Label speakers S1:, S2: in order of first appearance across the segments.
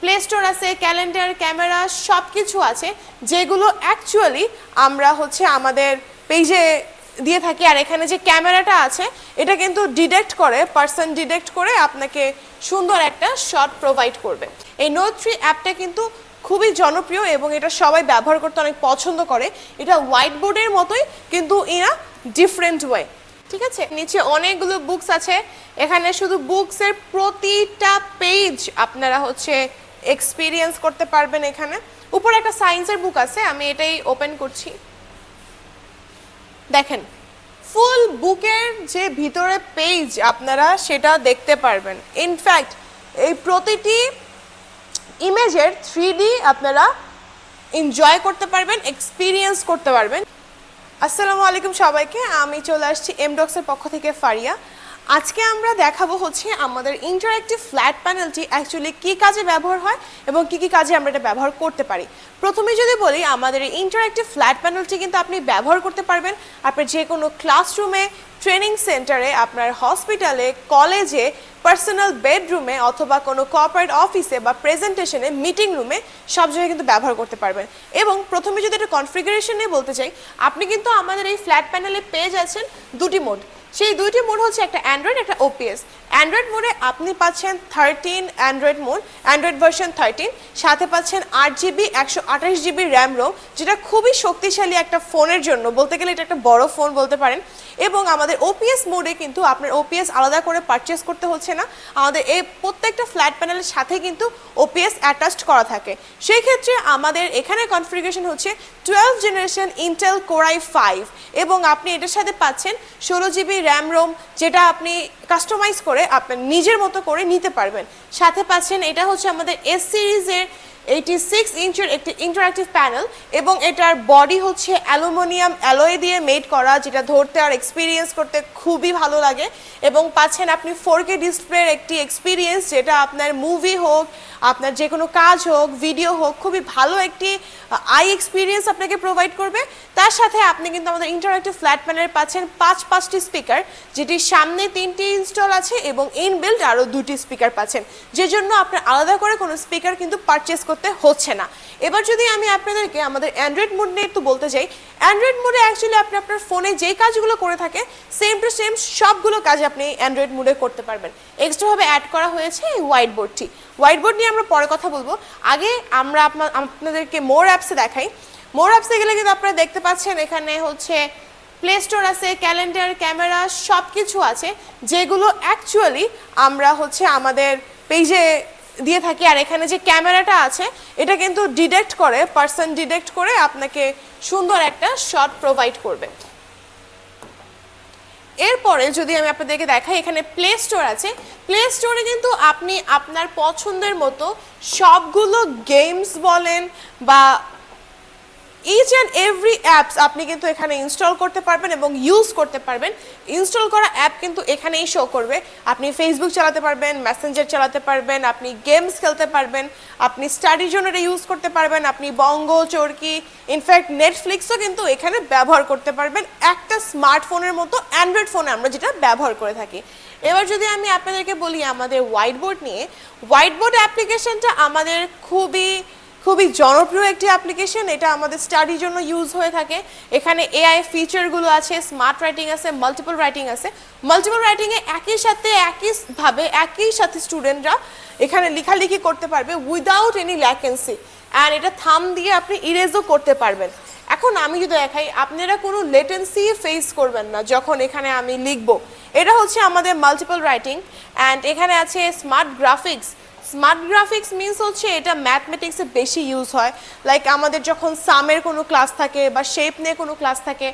S1: Play store আছে calendar camera সব কিছু আছে, যেগুলো অ্যাকচুয়ালি আমরা হচ্ছে আমাদের পেজে দিয়ে থাকি। আর এখানে যে ক্যামেরাটা আছে, এটা কিন্তু ডিটেক্ট করে পার্সন ডিটেক্ট করে আপনাকে সুন্দর একটা শট প্রোভাইড করবে। এই নোট থ্রি অ্যাপটা কিন্তু খুবই জনপ্রিয় এবং এটা সবাই ব্যবহার করতে অনেক পছন্দ করে। এটা হোয়াইট বোর্ডের মতোই, কিন্তু আ ডিফারেন্ট ওয়ে ঠিক আছে? নিচে অনেকগুলো বুকস আছে। এখানে শুধু বুকসের প্রতিটা পেজ আপনারা হচ্ছে এক্সপিরিয়েন্স করতে পারবেন এখানে। উপরে একটা সায়েন্সের বুক আছে, আমি এটাই ওপেন করছি। দেখেন ফুল বুকের যে ভিতরে পেজ আপনারা সেটা দেখতে পারবেন। ইনফ্যাক্ট এই প্রতিটি ইমেজের থ্রি আপনারা এনজয় করতে পারবেন এক্সপিরিয়েন্স করতে পারবেন। আসসালামু আলাইকুম সবাইকে, আমি চলে আসছি এমডক্সের পক্ষ থেকে ফারিয়া। আজকে আমরা দেখাবো হচ্ছে আমাদের ইন্টারঅ্যাক্টিভ ফ্ল্যাট প্যানেলটি অ্যাকচুয়ালি কী কাজে ব্যবহার হয় এবং কী কী কাজে আমরা এটা ব্যবহার করতে পারি। প্রথমে যদি বলি, আমাদের ইন্টারঅ্যাক্টিভ ফ্ল্যাট প্যানেলটি কিন্তু আপনি ব্যবহার করতে পারবেন। আপনার যে কোনো ক্লাসরুমে ট্রেনিং সেন্টারে আপনার হসপিটালে কলেজে পার্সোনাল বেডরুমে অথবা কোনো কর্পোরেট অফিসে বা প্রেজেন্টেশনে মিটিং রুমে সব জায়গায় কিন্তু ব্যবহার করতে পারবেন। এবং প্রথমে যদি একটা কনফিগারেশন নিয়ে বলতে চাই, আপনি কিন্তু আমাদের এই ফ্ল্যাট প্যানেলে পেয়ে যাচ্ছেন দুটি মোড সেই দুইটি মোড হচ্ছে একটা অ্যান্ড্রয়েড একটা ওপিএস অ্যান্ড্রয়েড মোডে আপনি পাচ্ছেন thirteen Android mode Android version thirteen সাথে পাচ্ছেন আট জিবি একশো আঠাশ জিবি র্যাম রোম যেটা খুবই শক্তিশালী একটা ফোনের জন্য, বলতে গেলে এটা একটা বড় ফোন বলতে পারেন। এবং আমাদের ওপিএস মোডে কিন্তু আপনার ওপিএস আলাদা করে পারচেস করতে হচ্ছে না। আমাদের এই প্রত্যেকটা ফ্ল্যাট প্যানেলের সাথে কিন্তু ওপিএস অ্যাটাচড করা থাকে। সেই ক্ষেত্রে আমাদের এখানে কনফিগারেশন হচ্ছে twelve generation Intel Core i five এবং আপনি এটার সাথে পাচ্ছেন ষোলো জিবি র্যাম রোম যেটা আপনি কাস্টমাইজ করে আপনার নিজের মতো করে নিতে পারবেন। সাথে পাচ্ছেন এটা হচ্ছে আমাদের এস সিরিজের এইটি সিক্স ইঞ্চের একটি ইন্টারাক্টিভ প্যানেল এবং এটার বডি হচ্ছে অ্যালুমিনিয়াম অ্যালয় দিয়ে মেড করা, যেটা ধরতে আর এক্সপিরিয়েন্স করতে খুবই ভালো লাগে। এবং পাচ্ছেন আপনি ফোর কে ডিসপ্লের একটি এক্সপিরিয়েন্স যেটা আপনার মুভি হোক আপনার যে কোনো কাজ হোক ভিডিও হোক, খুবই ভালো একটি আই এক্সপিরিয়েন্স আপনাকে প্রোভাইড করবে। তার সাথে আপনি কিন্তু আমাদের ইন্টারাক্টিভ ফ্ল্যাট প্যানেল পাচ্ছেন পাঁচ, পাঁচটি স্পিকার যেটির সামনে তিনটি ইনস্টল আছে এবং ইনবিল্ড আরও দুটি স্পিকার পাচ্ছেন। যে জন্য আপনার আলাদা করে কোনো স্পিকার কিন্তু পারচেস করতে হচ্ছে না। এবার যদি আমি আপনাদেরকে আমাদের অ্যান্ড্রয়েড মোড নিয়ে একটু বলতে চাই অ্যান্ড্রয়েড মোডে অ্যাকচুয়ালি আপনি আপনার ফোনে যেই কাজগুলো করে থাকে সেম টু সেম সবগুলো কাজ আপনি অ্যান্ড্রয়েড মোডে করতে পারবেন। এক্সট্রাভাবে অ্যাড করা হয়েছে এই হোয়াইট বোর্ডটি হোয়াইট বোর্ড নিয়ে আমরা পরে কথা বলব। আগে আমরা আপনাদেরকে মোর অ্যাপসে দেখাই। মোর অ্যাপসে গেলে কিন্তু আপনারা দেখতে পাচ্ছেন এখানে হচ্ছে প্লে স্টোর আছে ক্যালেন্ডার ক্যামেরা সব কিছু আছে, যেগুলো অ্যাকচুয়ালি আমরা হচ্ছে আমাদের পেজে দিয়ে থাকি। আর এখানে যে ক্যামেরাটা আছে, এটা কিন্তু ডিটেক্ট করে পার্সন ডিটেক্ট করে আপনাকে সুন্দর একটা শট প্রোভাইড করবে। এরপরে যদি আমি আপনাদেরকে দেখাই, এখানে প্লে স্টোর আছে। প্লে স্টোরে কিন্তু আপনি আপনার পছন্দের মতো সবগুলো গেমস বলেন বা ইচ অ্যান্ড এভরি অ্যাপস আপনি কিন্তু এখানে ইনস্টল করতে পারবেন এবং ইউজ করতে পারবেন। ইনস্টল করা অ্যাপ কিন্তু এখানেই শো করবে। আপনি ফেসবুক চালাতে পারবেন মেসেঞ্জার চালাতে পারবেন, আপনি গেমস খেলতে পারবেন, আপনি স্টাডির জন্য এটা ইউজ করতে পারবেন, আপনি বঙ্গ চরকি ইনফ্যাক্ট নেটফ্লিক্সও কিন্তু এখানে ব্যবহার করতে পারবেন। একটা স্মার্টফোনের মতো অ্যান্ড্রয়েড ফোনে আমরা যেটা ব্যবহার করে থাকি। এবার যদি আমি আপনাদেরকে বলি আমাদের হোয়াইট বোর্ড নিয়ে হোয়াইট বোর্ড অ্যাপ্লিকেশনটা আমাদের খুবই খুবই জনপ্রিয় একটি অ্যাপ্লিকেশন এটা আমাদের স্টাডির জন্য ইউজ হয়ে থাকে। এখানে এআই ফিচারগুলো আছে স্মার্ট রাইটিং আছে মাল্টিপল রাইটিং আছে। মাল্টিপল রাইটিংয়ে একই সাথে একইভাবে একই সাথে স্টুডেন্টরা এখানে লেখালেখি করতে পারবে উইদাউট এনি ল্যাকেন্সি অ্যান্ড এটা থাম দিয়ে আপনি ইরেজও করতে পারবেন। এখন আমি যদি দেখাই, আপনারা কোনো লেটেন্সি ফেস করবেন না যখন এখানে আমি লিখব। এটা হচ্ছে আমাদের মাল্টিপল রাইটিং অ্যান্ড এখানে আছে smart graphics smart graphics means হচ্ছে এটা ম্যাথমেটিক্সে বেশি ইউজ হয়। লাইক আমাদের যখন সামের কোনো ক্লাস থাকে বা শেপ নিয়ে কোনো ক্লাস থাকে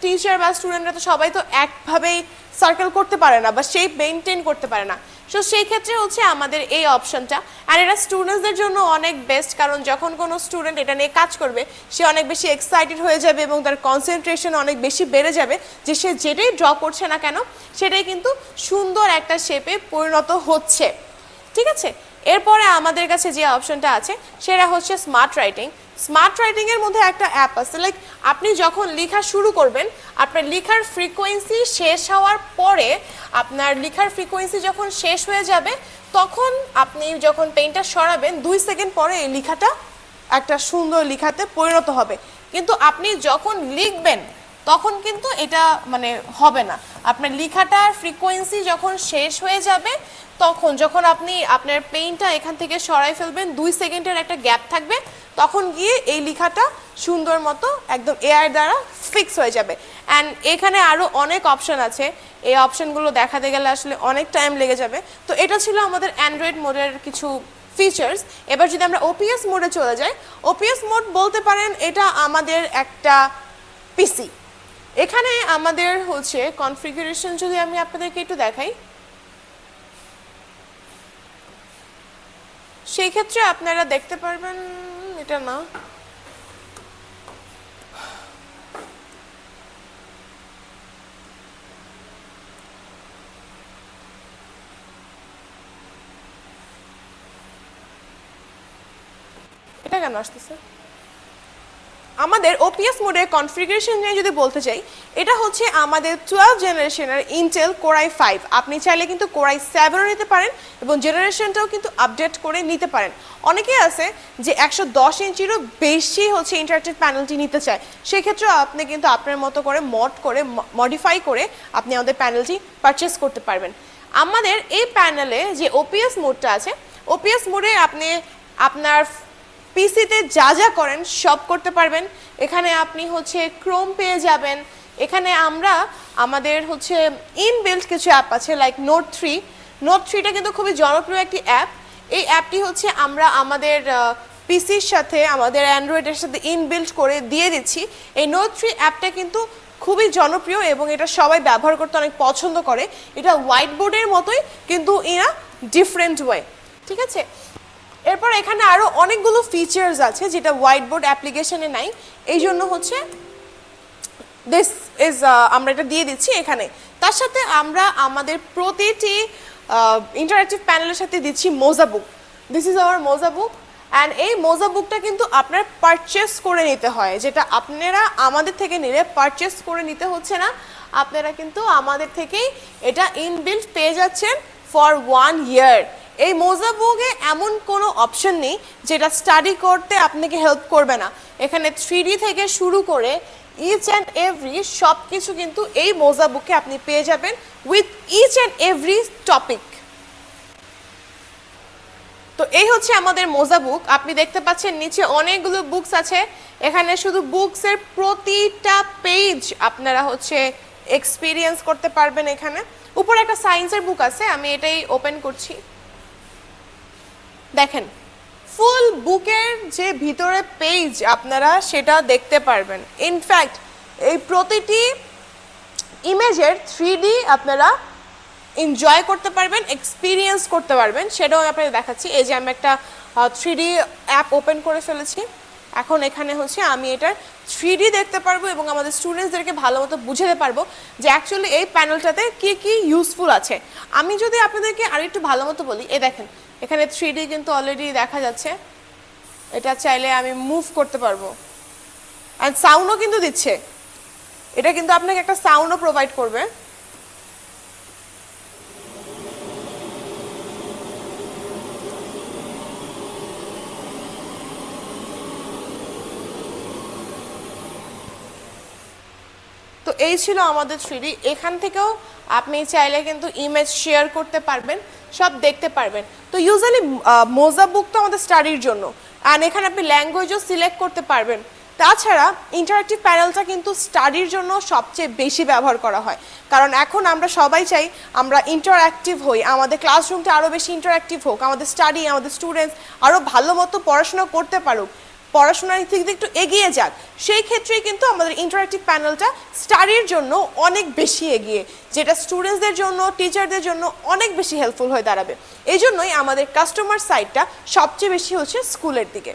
S1: টিচার বা স্টুডেন্টরা তো সবাই তো একভাবেই সার্কেল করতে পারে না বা শেপ মেনটেন করতে পারে না। সো সেই ক্ষেত্রে হচ্ছে আমাদের এই অপশনটা আর এটা স্টুডেন্টসদের জন্য অনেক বেস্ট কারণ যখন কোনো স্টুডেন্ট এটা নিয়ে কাজ করবে, সে অনেক বেশি এক্সাইটেড হয়ে যাবে এবং তার কনসেন্ট্রেশন অনেক বেশি বেড়ে যাবে যে সে যেটাই ড্র করছে না কেন, সেটাই কিন্তু সুন্দর একটা শেপে পরিণত হচ্ছে। ঠিক আছে? এরপরে আমাদের কাছে যে অপশনটা আছে, সেটা হচ্ছে স্মার্ট রাইটিং স্মার্ট রাইটিং এর মধ্যে একটা অ্যাপ আছে। লাইক আপনি যখন লেখা শুরু করবেন, আপনার লেখার ফ্রিকোয়েন্সি শেষ হওয়ার পরে, আপনার লেখার ফ্রিকোয়েন্সি যখন শেষ হয়ে যাবে, তখন আপনি যখন পেনটা সরাবেন, দুই সেকেন্ড পরে এই লেখাটা একটা সুন্দর লেখাতে পরিণত হবে। কিন্তু আপনি যখন লিখবেন তখন কিন্তু এটা মানে হবে না। আপনার লেখাটার ফ্রিকোয়েন্সি যখন শেষ হয়ে যাবে, তখন যখন আপনি আপনার পেইনটা এখান থেকে সরাই ফেলবেন, দুই সেকেন্ডের একটা গ্যাপ থাকবে, তখন গিয়ে এই লেখাটা সুন্দর মতো একদম এআই দ্বারা ফিক্স হয়ে যাবে। অ্যান্ড এখানে আরও অনেক অপশন আছে। এই অপশনগুলো দেখাতে গেলে আসলে অনেক টাইম লেগে যাবে। তো এটা ছিল আমাদের অ্যান্ড্রয়েড মোডের কিছু ফিচার্স এবার যদি আমরা ওপিএস মোডে চলে যাই ওপিএস মোড বলতে পারেন এটা আমাদের একটা পিসি এখানে আমাদের হচ্ছে কনফিগারেশন যদি আমি আপনাদেরকে একটু দেখাই, সেই ক্ষেত্রে আপনারা দেখতে পারবেন, এটা না। এটা কেন আসতেছে? আমাদের ওপিএস মোডের কনফিগারেশন নিয়ে যদি বলতে চাই, এটা হচ্ছে আমাদের টুয়েলভ জেনারেশনের ইন্টেল কোরাই ফাইভ আপনি চাইলে কিন্তু কোরাই সেভেনও নিতে পারেন এবং জেনারেশনটাও কিন্তু আপডেট করে নিতে পারেন। অনেকেই আছে যে একশো দশ ইঞ্চিরও বেশি হচ্ছে ইন্টারাক্টিভ প্যানেলটি নিতে চায়। সেক্ষেত্রেও আপনি কিন্তু আপনার মতো করে মড করে মডিফাই করে আপনি আমাদের প্যানেলটি পারচেস করতে পারবেন। আমাদের এই প্যানেলে যে ওপিএস মোডটা আছে ওপিএস মোডে আপনি আপনার পিসিতে যা যা করেন, সব করতে পারবেন। এখানে আপনি হচ্ছে ক্রোম পেয়ে যাবেন। এখানে আমরা আমাদের হচ্ছে ইনবিল্ট কিছু অ্যাপ আছে লাইক নোট থ্রি নোট থ্রিটা কিন্তু খুবই জনপ্রিয় একটি অ্যাপ এই অ্যাপটি হচ্ছে আমরা আমাদের পিসির সাথে, আমাদের অ্যান্ড্রয়েডের সাথে ইনবিল্ট করে দিয়ে দিচ্ছি। এই নোট থ্রি অ্যাপটা কিন্তু খুবই জনপ্রিয় এবং এটা সবাই ব্যবহার করতে অনেক পছন্দ করে। এটা হোয়াইট বোর্ডের মতোই, কিন্তু ইন আ ডিফারেন্ট ওয়ে ঠিক আছে? এরপর এখানে আরও অনেকগুলো ফিচার্স আছে যেটা হোয়াইট বোর্ড অ্যাপ্লিকেশনে নাই। এই জন্য হচ্ছে দিস ইজ আমরা এটা দিয়ে দিচ্ছি এখানে। তার সাথে আমরা আমাদের প্রতিটি ইন্টারাক্টিভ প্যানেলের সাথে দিচ্ছি মোজা বুক দিস ইজ আওয়ার মোজা বুক অ্যান্ড এই মোজা বুকটা কিন্তু আপনার পারচেস করে নিতে হয়। যেটা আপনারা আমাদের থেকে নিলে পারচেস করে নিতে হচ্ছে না। আপনারা কিন্তু আমাদের থেকেই এটা ইনবিল্ট পেয়ে যাচ্ছেন ফর ওয়ান ইয়ার এই মোজা বুকে এমন কোনো অপশন নেই যেটা স্টাডি করতে আপনাকে হেল্প করবে না। এখানে থ্রি থেকে শুরু করে ইচ অ্যান্ড এভরি সব কিছু কিন্তু এই মোজা বুকে আপনি পেয়ে যাবেন with each and every topic তো এই হচ্ছে আমাদের মোজা বুক আপনি দেখতে পাচ্ছেন নিচে অনেকগুলো বুকস আছে। এখানে শুধু বুকসের প্রতিটা পেজ আপনারা হচ্ছে এক্সপিরিয়েন্স করতে পারবেন এখানে। উপরে একটা সায়েন্সের বুক আছে, আমি এটাই ওপেন করছি। দেখেন ফুল বুকের যে ভিতরে পেজ আপনারা সেটা দেখতে পারবেন। ইনফ্যাক্ট এই প্রতিটি ইমেজের থ্রি আপনারা এনজয় করতে পারবেন এক্সপিরিয়েন্স করতে পারবেন। সেটাও আপনাদের দেখাচ্ছি। এই যে আমি একটা থ্রি ডি অ্যাপ ওপেন করে ফেলেছি। এখন এখানে হচ্ছে আমি এটার থ্রি দেখতে পারব এবং আমাদের স্টুডেন্টসদেরকে ভালো মতো বুঝাতে পারব যে অ্যাকচুয়ালি এই প্যানেলটাতে কী কী ইউজফুল আছে। আমি যদি আপনাদেরকে আর একটু ভালো মতো বলি এ দেখেন এখানে থ্রি কিন্তু অলরেডি দেখা যাচ্ছে। এটা চাইলে আমি মুভ করতে পারব। অ্যান্ড সাউন্ডও কিন্তু দিচ্ছে। এটা কিন্তু আপনাকে একটা সাউন্ডও প্রোভাইড করবে। তো এই ছিল আমাদের থ্রি এখান থেকেও আপনি চাইলে কিন্তু ইমেজ শেয়ার করতে পারবেন। সব দেখতে পারবেন। তো ইউজুয়ালি মোজা বুক তো আমাদের স্টাডির জন্য। অ্যান্ড এখানে আপনি ল্যাঙ্গুয়েজও সিলেক্ট করতে পারবেন। তাছাড়া ইন্টারাক্টিভ প্যানেলটা কিন্তু স্টাডির জন্য সবচেয়ে বেশি ব্যবহার করা হয়। কারণ এখন আমরা সবাই চাই আমরা ইন্টারঅ্যাক্টিভ হই। আমাদের ক্লাসরুমটা আরও বেশি ইন্টারঅ্যাক্টিভ হোক। আমাদের স্টাডি আমাদের স্টুডেন্টস আরও ভালো মতো পড়াশোনা করতে পারুক। পড়াশোনার দিক একটু এগিয়ে যাক। সেই ক্ষেত্রেই কিন্তু আমাদের ইন্টারাক্টিভ প্যানেলটা স্টাডির জন্য অনেক বেশি এগিয়ে, যেটা স্টুডেন্টসদের জন্য টিচারদের জন্য অনেক বেশি হেল্পফুল হয়ে দাঁড়াবে। এই জন্যই আমাদের কাস্টমার সাইটটা সবচেয়ে বেশি হচ্ছে স্কুলের দিকে।